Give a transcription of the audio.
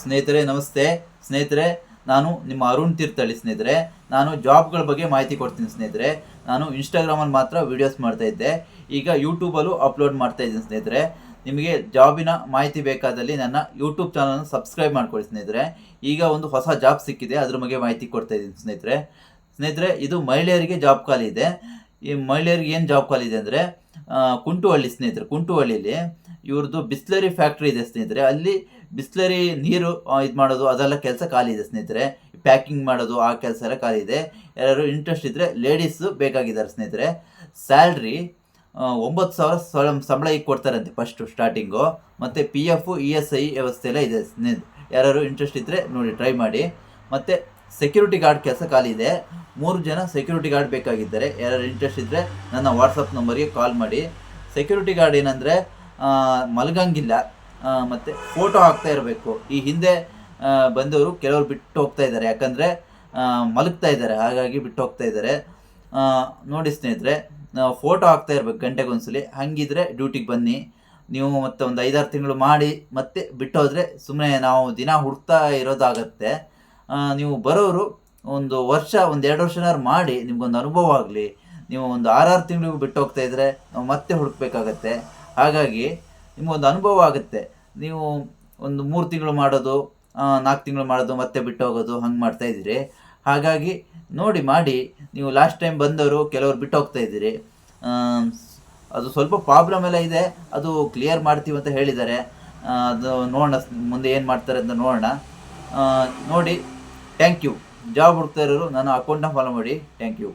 ಸ್ನೇಹಿತರೆ, ನಮಸ್ತೆ. ಸ್ನೇಹಿತರೆ, ನಾನು ನಿಮ್ಮ ಅರುಣ್ ತೀರ್ಥಹಳ್ಳಿ ಸ್ನೇಹಿತರೆ. ನಾನು ಜಾಬ್ಗಳ ಬಗ್ಗೆ ಮಾಹಿತಿ ಕೊಡ್ತೀನಿ ಸ್ನೇಹಿತರೆ. ನಾನು ಇನ್ಸ್ಟಾಗ್ರಾಮಲ್ಲಿ ಮಾತ್ರ ವೀಡಿಯೋಸ್ ಮಾಡ್ತಾ ಇದ್ದೆ. ಈಗ ಯೂಟ್ಯೂಬಲ್ಲೂ ಅಪ್ಲೋಡ್ ಮಾಡ್ತಾ ಇದ್ದೀನಿ ಸ್ನೇಹಿತರೆ. ನಿಮಗೆ ಜಾಬಿನ ಮಾಹಿತಿ ಬೇಕಾದಲ್ಲಿ ನನ್ನ ಯೂಟ್ಯೂಬ್ ಚಾನಲ್ನ ಸಬ್ಸ್ಕ್ರೈಬ್ ಮಾಡ್ಕೊಳ್ಳಿ ಸ್ನೇಹಿತರೆ. ಈಗ ಒಂದು ಹೊಸ ಜಾಬ್ ಸಿಕ್ಕಿದೆ. ಅದ್ರ ಬಗ್ಗೆ ಮಾಹಿತಿ ಕೊಡ್ತಾ ಇದ್ದೀನಿ ಸ್ನೇಹಿತರೆ. ಸ್ನೇಹಿತರೆ, ಇದು ಮಹಿಳೆಯರಿಗೆ ಜಾಬ್ ಖಾಲಿ ಇದೆ. ಈ ಮಹಿಳೆಯರಿಗೆ ಏನು ಜಾಬ್ ಖಾಲಿ ಇದೆ ಅಂದರೆ ಕುಂಟುಹಳ್ಳಿ ಸ್ನೇಹಿತರೆ. ಕುಂಟುಹಳ್ಳಿಲಿ ಇವ್ರದ್ದು ಬಿಸ್ಲರಿ ಫ್ಯಾಕ್ಟ್ರಿ ಇದೆ ಸ್ನೇಹಿತರೆ. ಅಲ್ಲಿ ಬಿಸ್ಲರಿ ನೀರು ಇದು ಮಾಡೋದು, ಅದೆಲ್ಲ ಕೆಲಸ ಖಾಲಿ ಇದೆ ಸ್ನೇಹಿತರೆ. ಪ್ಯಾಕಿಂಗ್ ಮಾಡೋದು, ಆ ಕೆಲಸ ಎಲ್ಲ ಖಾಲಿ ಇದೆ. ಯಾರು ಇಂಟ್ರೆಸ್ಟ್ ಇದ್ದರೆ ಲೇಡೀಸು ಬೇಕಾಗಿದ್ದಾರೆ ಸ್ನೇಹಿತರೆ. ಸ್ಯಾಲ್ರಿ ಒಂಬತ್ತು ಸಾವಿರ ಸಳ ಸಂಬಳ ಈಗ ಕೊಡ್ತಾರಂತೆ ಫಸ್ಟು ಸ್ಟಾರ್ಟಿಂಗು ಮತ್ತು P F E S I ವ್ಯವಸ್ಥೆ ಎಲ್ಲ ಇದೆ ಸ್ನೇಹಿತ ಯಾರು ಇಂಟ್ರೆಸ್ಟ್ ಇದ್ದರೆ ನೋಡಿ ಟ್ರೈ ಮಾಡಿ. ಮತ್ತು ಸೆಕ್ಯೂರಿಟಿ ಗಾರ್ಡ್ ಕೆಲಸ ಖಾಲಿ ಇದೆ. ಮೂರು ಜನ ಸೆಕ್ಯೂರಿಟಿ ಗಾರ್ಡ್ ಬೇಕಾಗಿದ್ದಾರೆ. ಯಾರು ಇಂಟ್ರೆಸ್ಟ್ ಇದ್ದರೆ ನನ್ನ ವಾಟ್ಸಪ್ ನಂಬರಿಗೆ ಕಾಲ್ ಮಾಡಿ. ಸೆಕ್ಯೂರಿಟಿ ಗಾರ್ಡ್ ಏನಂದರೆ ಮಲಗಂಗಿಲ್ಲ. ಮತ್ತು ಫೋಟೋ ಹಾಕ್ತಾ ಇರಬೇಕು. ಈ ಹಿಂದೆ ಬಂದವರು ಕೆಲವರು ಬಿಟ್ಟು ಹೋಗ್ತಾ ಇದ್ದಾರೆ. ಯಾಕಂದರೆ ಮಲಗ್ತಾ ಇದ್ದಾರೆ. ಹಾಗಾಗಿ ಬಿಟ್ಟು ಹೋಗ್ತಾ ಇದ್ದಾರೆ. ನೋಡಿ ಸ್ನೇಹಿತರೆ ಫೋಟೋ ಹಾಕ್ತಾ ಇರಬೇಕು ಗಂಟೆಗೊಂದ್ಸಲಿ. ಹಂಗಿದ್ರೆ ಡ್ಯೂಟಿಗೆ ಬನ್ನಿ. ನೀವು ಮತ್ತೆ ಒಂದು ಐದಾರು ತಿಂಗಳು ಮಾಡಿ, ಮತ್ತೆ ಬಿಟ್ಟು ಸುಮ್ಮನೆ ನಾವು ದಿನ ಹುಡ್ತಾ ಇರೋದಾಗತ್ತೆ. ನೀವು ಬರೋರು ಒಂದು ವರ್ಷ, ಒಂದು ಎರಡು ವರ್ಷನಾದ್ರು ಮಾಡಿ, ನಿಮ್ಗೊಂದು ಅನುಭವ ಆಗಲಿ. ನೀವು ಒಂದು ಆರಾರು ತಿಂಗಳಿಗೂ ಬಿಟ್ಟು ಹೋಗ್ತಾ ಇದ್ರೆ, ನಾವು ಮತ್ತೆ ಹುಡುಕ್ಬೇಕಾಗತ್ತೆ. ಹಾಗಾಗಿ ನಿಮಗೊಂದು ಅನುಭವ ಆಗುತ್ತೆ. ನೀವು ಒಂದು ಮೂರು ತಿಂಗಳು ಮಾಡೋದು ನಾಲ್ಕು ತಿಂಗಳು ಮಾಡೋದು, ಮತ್ತೆ ಬಿಟ್ಟು ಹೋಗೋದು ಹಂಗೆ ಮಾಡ್ತಾ ಇದ್ದೀರಿ. ಹಾಗಾಗಿ ನೋಡಿ ಮಾಡಿ, ನೀವು ಲಾಸ್ಟ್ ಟೈಮ್ ಬಂದವರು ಕೆಲವರು ಬಿಟ್ಟು ಹೋಗ್ತಾ ಇದ್ದೀರಿ. ಅದು ಸ್ವಲ್ಪ ಪ್ರಾಬ್ಲಮ್ ಎಲ್ಲ ಇದೆ. ಅದು ಕ್ಲಿಯರ್ ಮಾಡ್ತೀವಿ ಅಂತ ಹೇಳಿದ್ದಾರೆ. ಅದು ನೋಡೋಣ ಮುಂದೆ ಏನು ಮಾಡ್ತಾರೆ ಅಂತ ನೋಡೋಣ. ನೋಡಿ ಥ್ಯಾಂಕ್ ಯು ಜಾಬ್ ಹುಡ್ತಾ ಇರೋರು ನಾನು ಅಕೌಂಟ್ನ ಫಾಲೋ ಮಾಡಿ. Thank you